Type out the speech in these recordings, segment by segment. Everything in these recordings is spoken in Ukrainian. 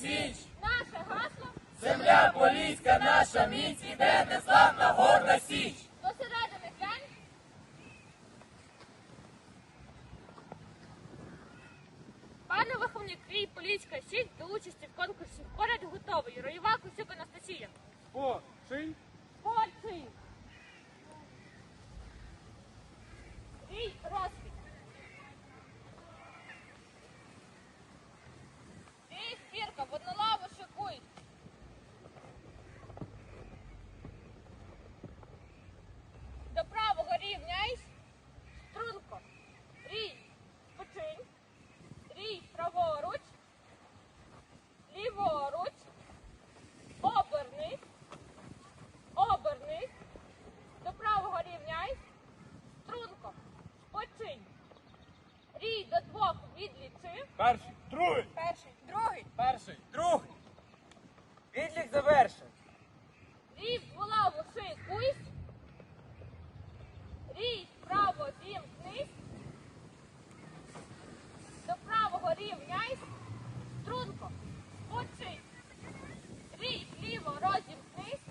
Січ! Наше гасло! Земля Поліська, наша міць, іде неславна горда Січ! До середини! Пане виховник, рій поліцька, сіть до участі в конкурсі поряд готовий. Роєва Кусюк Анастасія. О, шинь! Польці! Рій, роз! Перший, другий, Перший. Другий. перший, другий. Відлік завершив. Рій в булаву шикуйсь. Рій вправо зімкнись. До правого рівняйсь. Струнко. Спочинь. Рій вліво розімкнись.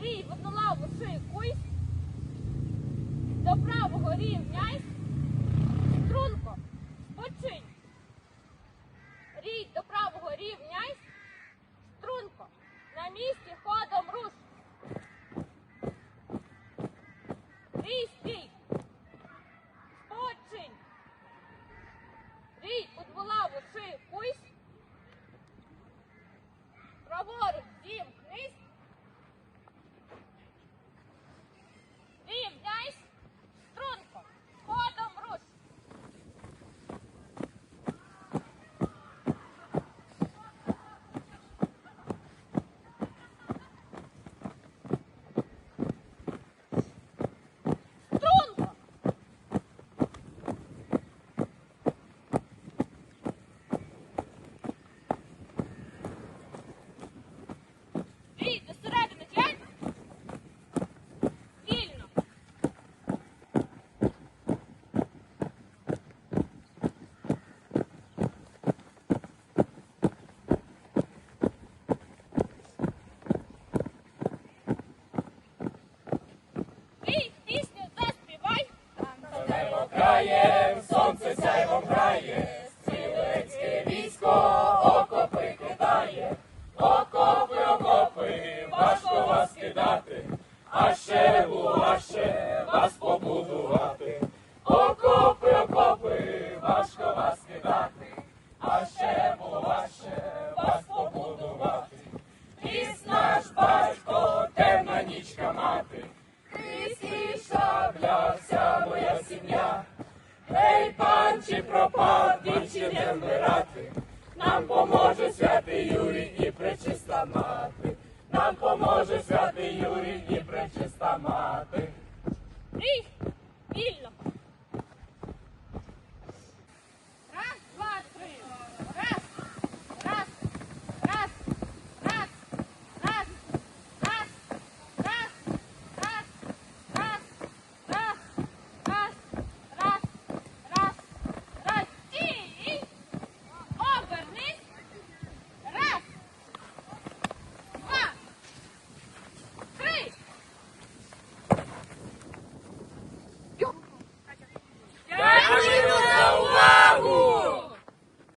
Рій в одну лаву шикуйсь. До правого рівняйсь. Струнко. Спочинь. Рій до правого рівняйсь. Струнко. На місці ходом руш. Сім'я. Гей, пан чи пропав, двічі не вмирати. Нам поможе святий Юрій і пречиста мати.